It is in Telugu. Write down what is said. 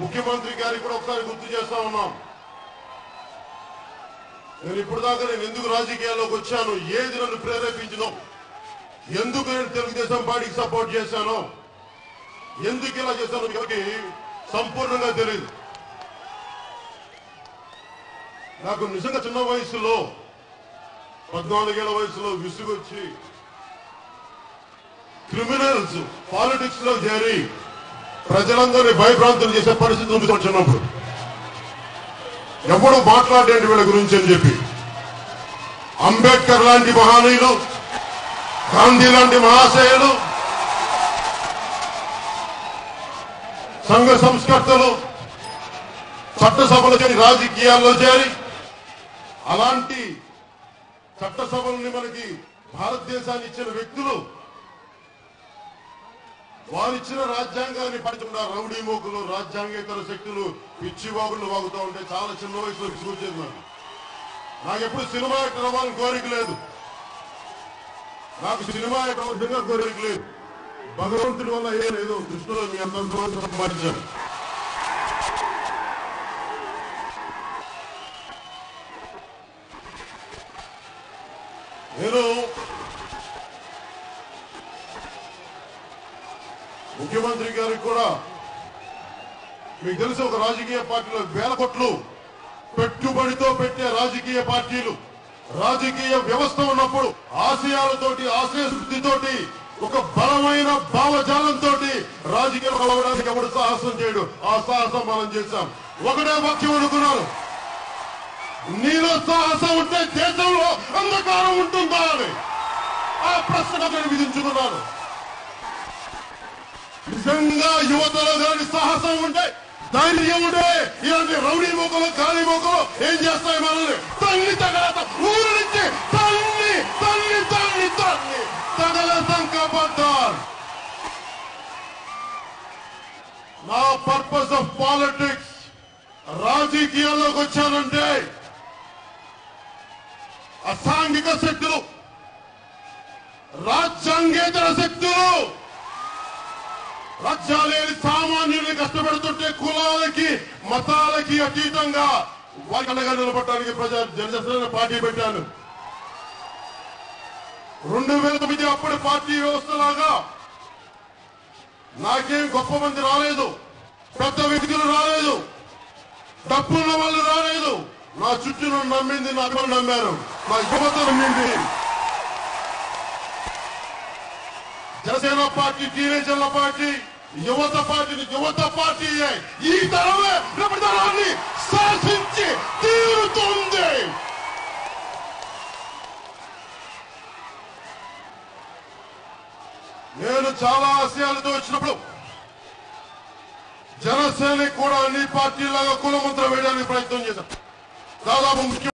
ముఖ్యమంత్రి గారికి కూడా ఒకసారి గుర్తు చేస్తా ఉన్నాం. నేను ఇప్పుడు దాకా నేను ఎందుకు రాజకీయాల్లోకి వచ్చాను ఏది నన్ను ప్రేరేపించినో ఎందుకు నేను తెలుగుదేశం పార్టీకి సపోర్ట్ చేశానో ఎందుకు ఇలా చేశానో సంపూర్ణంగా తెలియదు నాకు నిజంగా చిన్న వయసులో పద్నాలుగేళ్ళ వయసులో విసుగొచ్చి క్రిమినల్స్ పాలిటిక్స్లో చేరి ప్రజలందరినీ భయభ్రాంతులు చేసే పరిస్థితి ఉంది వచ్చినప్పుడు ఎప్పుడు మాట్లాడేంటి వీళ్ళ గురించి అని చెప్పి. అంబేద్కర్ లాంటి మహానీయులు గాంధీ లాంటి మహాశయులు సంఘ సంస్కర్తలు చట్టసభలు చేరి రాజకీయాల్లో చేరి అలాంటి చట్టసభలని మనకి భారతదేశాన్ని ఇచ్చిన వ్యక్తులు వారిచ్చిన రాజ్యాంగాన్ని పడుతున్న రౌడీ మోకులు రాజ్యాంగేతర శక్తులు పిచ్చి బాబులు వాగుతూ ఉంటే చాలా చిన్న వయసులో విసుగొచ్చేది నాకు ఎప్పుడు సినిమా యాక్టర్ అవ్వాలని కోరిక లేదు. నాకు సినిమా యాక్టర్ అవసరంగా కోరిక లేదు. భగవంతుడి వల్ల ఏ లేదు దృష్టిలో మీ అంత సంపాదించాను. నేను ముఖ్యమంత్రి గారికి కూడా మీకు తెలిసి ఒక రాజకీయ పార్టీలో వేల కోట్లు పెట్టుబడితో పెట్టే రాజకీయ పార్టీలు. రాజకీయ వ్యవస్థ ఉన్నప్పుడు ఆశయాలతోటి ఆశయ శుద్ధితోటి ఒక బలమైన భావజాలంతో రాజకీయాలు కలవడానికి ఎవడు సాహసం చేయడు? ఆ సాహసం మనం చేశాం. ఒకటే వాక్యం అనుకున్నారు. నీలో సాహసం ఉంటే దేశంలో అంధకారం ఉంటుందా అని. ఆ ప్రశ్న నేను విధించుకున్నాను. నిజంగా యువతలో దాని సాహసం ఉంటే ధైర్యం ఉంటే ఇలాంటి రౌడీ మొక్కలు ఖాళీ మొక్కలు ఏం చేస్తాయి మనల్ని? తల్లి తగలత ఊరు నుంచి తల్లి తల్లి తల్లి తల్లి. తగలతం కాపాడతారు నా పర్పస్ ఆఫ్ పాలిటిక్స్ రాజకీయాల్లోకి వచ్చానంటే అసాంఘిక శక్తులు రాజ్యాంగేతర శక్తులు. లేని సామాన్యుడిని కష్టపడుతుంటే కులాలకి మతాలకి అతీతంగా వాళ్ళగా నిలబడటానికి ప్రజా జనసేన పార్టీ పెట్టాను. రెండు వేల తొమ్మిది అప్పుడు పార్టీ వ్యవస్థలాగా నాకేం గొప్ప మంది రాలేదు పెద్ద వ్యక్తులు రాలేదు డబ్బున్న వాళ్ళు రాలేదు. నా చుట్టూ నమ్మింది నా అభిమానులు నమ్మారు. నా యువత నమ్మింది. జనసేన పార్టీ టీనేజర్ల పార్టీ యువత పార్టీని యువత పార్టీ ఈ తరమే రేపటి శాసించి తీరుతుంది. నేను చాలా ఆశయాలతో వచ్చినప్పుడు జనసేన కూడా అన్ని పార్టీలాగా కులముద్ర వేయడానికి ప్రయత్నం చేశాను. దాదాపు ముఖ్య